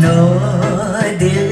너들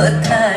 못하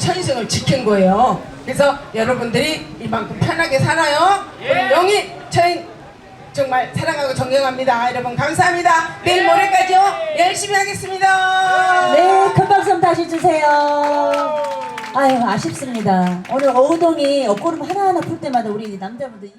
천성을 지킨 거예요. 그래서 여러분들이 이만큼 편하게 살아요. 우리 영희 차인 정말 사랑하고 존경합니다. 여러분 감사합니다. 내일 모레까지요. 열심히 하겠습니다. 네, 큰 박수 한번 다시 주세요. 아유, 아쉽습니다. 오늘 어우동이 옷걸음 하나하나 풀 때마다 우리 남자분들